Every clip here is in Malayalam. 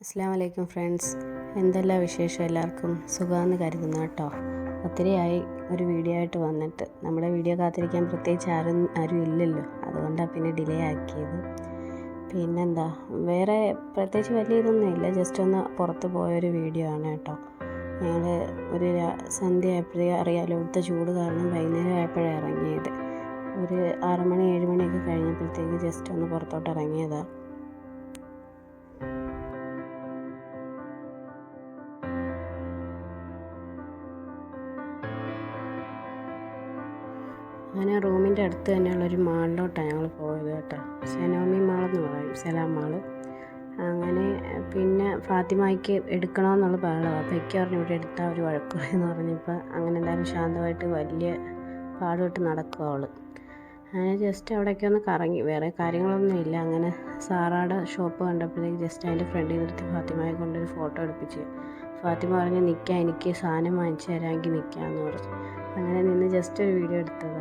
അസ്സാം വലൈക്കും ഫ്രണ്ട്സ്. എന്തെല്ലാം വിശേഷം എല്ലാവർക്കും? സുഖമെന്ന് കരുതുന്നു കേട്ടോ. ഒത്തിരിയായി ഒരു വീഡിയോ ആയിട്ട് വന്നിട്ട്. നമ്മുടെ വീഡിയോ കാത്തിരിക്കാൻ പ്രത്യേകിച്ച് ആരും ആരും ഇല്ലല്ലോ. അതുകൊണ്ടാണ് പിന്നെ ഡിലേ ആക്കിയത്. പിന്നെന്താ? വേറെ പ്രത്യേകിച്ച് വലിയ ഇതൊന്നും ഇല്ല. ജസ്റ്റ് ഒന്ന് പുറത്ത് പോയൊരു വീഡിയോ ആണ് കേട്ടോ. ഞങ്ങൾ ഒരു സന്ധ്യ ആയപ്പോഴേ അറിയാമല്ലോ ഇവിടുത്തെ ചൂട് കാരണം വൈകുന്നേരം ആയപ്പോഴേ ഇറങ്ങിയത്. ഒരു ആറ് മണി ഏഴ് മണിയൊക്കെ കഴിഞ്ഞപ്പോഴത്തേക്ക് ജസ്റ്റ് ഒന്ന് പുറത്തോട്ട് ഇറങ്ങിയതാണ് അങ്ങനെ റൂമിന്റെ അടുത്ത് തന്നെയുള്ളൊരു മാളിലോട്ടാണ് ഞങ്ങൾ പോയത് കേട്ടോ. സെനോമി മാളെന്ന് പറയും സലാം മാൾ. അങ്ങനെ പിന്നെ ഫാത്തിമയ്ക്ക് എടുക്കണമെന്നുള്ള പാടാണ് അപ്പോൾ എനിക്ക് പറഞ്ഞു ഇവിടെ എടുത്താൽ ഒരു വഴക്ക് എന്ന് പറഞ്ഞപ്പോൾ അങ്ങനെ എന്തായാലും ശാന്തമായിട്ട് വലിയ പാടുപെട്ട് നടക്കുക അവൾ അങ്ങനെ ജസ്റ്റ് അവിടെയൊക്കെ ഒന്ന് കറങ്ങി. വേറെ കാര്യങ്ങളൊന്നും ഇല്ല. അങ്ങനെ സാറാടെ ഷോപ്പ് കണ്ടപ്പോഴത്തേക്ക് ജസ്റ്റ് അതിന്റെ ഫ്രണ്ടിൽ നിർത്തി ഫാത്തിമയെ കൊണ്ടൊരു ഫോട്ടോ എടുപ്പിച്ച് ഫാത്തിമ പറഞ്ഞ് നിൽക്കാം എനിക്ക് സാധനം വാങ്ങിച്ചു തരാമെങ്കിൽ നിൽക്കാമെന്ന് പറഞ്ഞു. അങ്ങനെ നിന്ന് ജസ്റ്റ് ഒരു വീഡിയോ എടുത്തതാണ്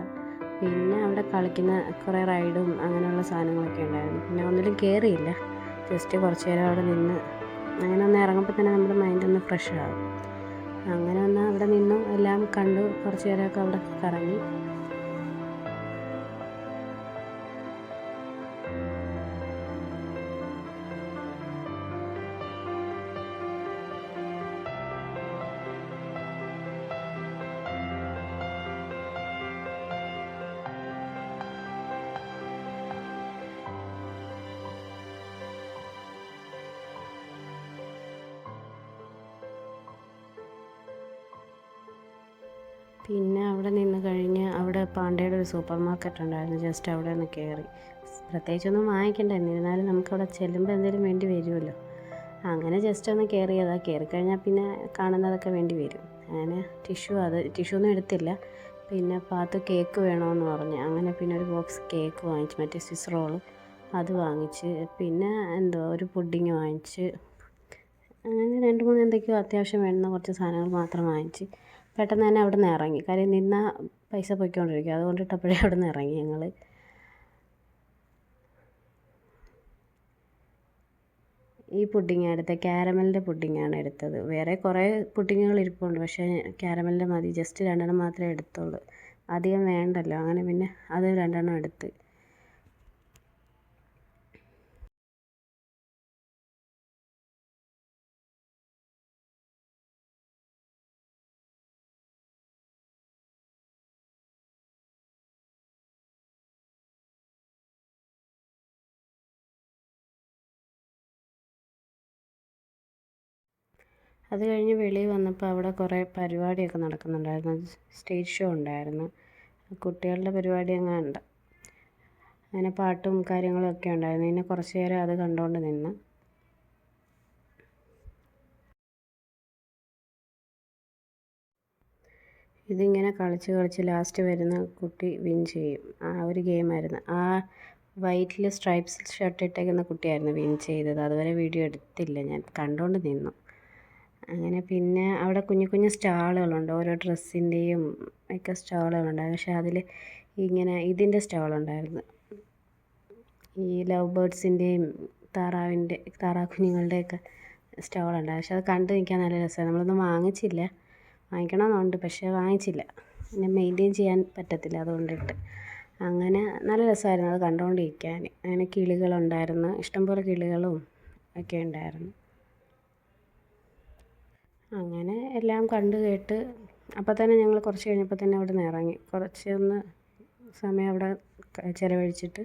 പിന്നെ അവിടെ കളിക്കുന്ന കുറേ റൈഡും അങ്ങനെയുള്ള സാധനങ്ങളൊക്കെ ഉണ്ടായിരുന്നു. പിന്നെ ഒന്നിലും കയറിയില്ല ജസ്റ്റ് കുറച്ച് നേരം അവിടെ നിന്ന് അങ്ങനെ ഒന്ന് ഇറങ്ങുമ്പോൾ തന്നെ നമ്മുടെ മൈൻഡ് ഒന്ന് ഫ്രഷ് ആകും അങ്ങനെ ഒന്ന് അവിടെ നിന്നു എല്ലാം കണ്ടു കുറച്ച് നേരമൊക്കെ അവിടെ കറങ്ങി. പിന്നെ അവിടെ നിന്ന് കഴിഞ്ഞ് അവിടെ പാണ്ഡ്യയുടെ ഒരു സൂപ്പർ മാർക്കറ്റ് ഉണ്ടായിരുന്നു. ജസ്റ്റ് അവിടെ ഒന്ന് കയറി പ്രത്യേകിച്ചൊന്നും വാങ്ങിക്കണ്ട. എന്നിരുന്നാലും നമുക്കവിടെ ചെല്ലുമ്പോൾ എന്തെങ്കിലും വേണ്ടി വരുമല്ലോ അങ്ങനെ ജസ്റ്റ് ഒന്ന് കയറിയതാ കയറി കഴിഞ്ഞാൽ പിന്നെ കാണുന്നതൊക്കെ വേണ്ടി വരും. അങ്ങനെ ടിഷ്യൂ അത് ടിഷ്യൂ ഒന്നും എടുത്തില്ല. പിന്നെ പാത്ത് കേക്ക് വേണമെന്ന് പറഞ്ഞ്. അങ്ങനെ പിന്നെ ഒരു ബോക്സ് കേക്ക് വാങ്ങിച്ച് മറ്റേ സ്വിസ് റോൾ അത് വാങ്ങിച്ച് പിന്നെ എന്തോ ഒരു പുഡിങ് വാങ്ങിച്ച് അങ്ങനെ രണ്ട് മൂന്ന് എന്തൊക്കെയോ അത്യാവശ്യം വേണ്ടുന്ന കുറച്ച് സാധനങ്ങൾ മാത്രം വാങ്ങിച്ച് പെട്ടെന്ന് തന്നെ അവിടെ നിന്ന് ഇറങ്ങി. കാര്യം നിന്ന പൈസ പോയിക്കൊണ്ടിരിക്കും. അതുകൊണ്ട് ഇട്ടപ്പോഴേ അവിടെ നിന്ന് ഇറങ്ങി ഞങ്ങൾ ഈ പുഡിങ് എടുത്ത ക്യാരമലിന്റെ പുഡിങ്ങാണ് എടുത്തത്. വേറെ കുറേ പുഡിങ്ങുകൾ ഇരിപ്പുണ്ട്. പക്ഷേ ക്യാരമലിന്റെ മതി. ജസ്റ്റ് രണ്ടെണ്ണം മാത്രമേ എടുത്തുള്ളൂ. അധികം വേണ്ടല്ലോ. അങ്ങനെ പിന്നെ അത് രണ്ടെണ്ണം എടുത്ത്. അത് കഴിഞ്ഞ് വെളിയിൽ വന്നപ്പോൾ അവിടെ കുറേ പരിപാടിയൊക്കെ നടക്കുന്നുണ്ടായിരുന്നു. സ്റ്റേജ് ഷോ ഉണ്ടായിരുന്നു. കുട്ടികളുടെ പരിപാടി എങ്ങാണ്ട് അങ്ങനെ പാട്ടും കാര്യങ്ങളും ഒക്കെ ഉണ്ടായിരുന്നു. പിന്നെ കുറച്ച് നേരം അത് കണ്ടുകൊണ്ട് നിന്ന്. ഇതിങ്ങനെ കളിച്ച് കളിച്ച് ലാസ്റ്റ് വരുന്ന കുട്ടി വിൻ ചെയ്യും. ആ ഒരു ഗെയിമായിരുന്നു ആ വൈറ്റിൽ സ്ട്രൈപ്സ് ഷർട്ട് ഇട്ടേക്കുന്ന കുട്ടിയായിരുന്നു വിൻ ചെയ്തത്. അതുവരെ വീഡിയോ എടുത്തില്ല. ഞാൻ കണ്ടുകൊണ്ട് നിന്നു. അങ്ങനെ പിന്നെ അവിടെ കുഞ്ഞു കുഞ്ഞു സ്റ്റാളുകളുണ്ട്. ഓരോ ഡ്രസ്സിന്റെയും ഒക്കെ സ്റ്റാളുകളുണ്ട് പക്ഷേ അതിൽ ഇങ്ങനെ ഇതിന്റെ സ്റ്റാളുണ്ടായിരുന്നു. ഈ ലവ് ബേർഡ്സിന്റെയും താറാവിന്റെ താറാവ് കുഞ്ഞുങ്ങളുടെയൊക്കെ സ്റ്റാളുണ്ടായിരുന്നു. പക്ഷെ അത് കണ്ടു നിൽക്കാൻ നല്ല രസമാണ് നമ്മളൊന്നും വാങ്ങിച്ചില്ല. വാങ്ങിക്കണമെന്നുണ്ട് പക്ഷേ വാങ്ങിച്ചില്ല. പിന്നെ മെയിന്റെയിൻ ചെയ്യാൻ പറ്റത്തില്ല അതുകൊണ്ടിട്ട്. അങ്ങനെ നല്ല രസമായിരുന്നു അത് കണ്ടുകൊണ്ടിരിക്കാൻ. അങ്ങനെ കിളികളുണ്ടായിരുന്നു. ഇഷ്ടംപോലെ കിളികളും ഒക്കെ ഉണ്ടായിരുന്നു. അങ്ങനെ എല്ലാം കണ്ട് കേട്ട് അപ്പോൾ തന്നെ ഞങ്ങൾ കുറച്ച് കഴിഞ്ഞപ്പോൾ തന്നെ അവിടെ നിന്ന് ഇറങ്ങി. കുറച്ച് ഒന്ന് സമയം അവിടെ ചിലവഴിച്ചിട്ട്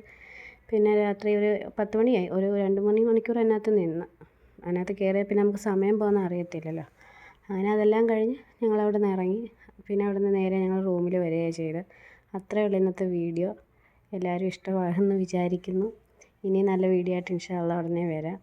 പിന്നെ രാത്രി ഒരു പത്ത് മണിയായി. ഒരു രണ്ട് മണി മണിക്കൂർ അതിനകത്ത് നിന്ന്. അതിനകത്ത് കയറിയാൽ പിന്നെ നമുക്ക് സമയം പോകുന്ന അറിയത്തില്ലല്ലോ. അങ്ങനെ അതെല്ലാം കഴിഞ്ഞ് ഞങ്ങൾ അവിടെ നിന്ന് ഇറങ്ങി. പിന്നെ അവിടെ നിന്ന് നേരെ ഞങ്ങൾ റൂമിൽ വരികയാണ് ചെയ്തത് അത്രയേ ഉള്ളൂ ഇന്നത്തെ വീഡിയോ. എല്ലാവരും ഇഷ്ടമാകുമെന്ന് വിചാരിക്കുന്നു. ഇനി നല്ല വീഡിയോ ആയിട്ട് ഇൻഷാ അള്ളാ ഉടനെ വരാം.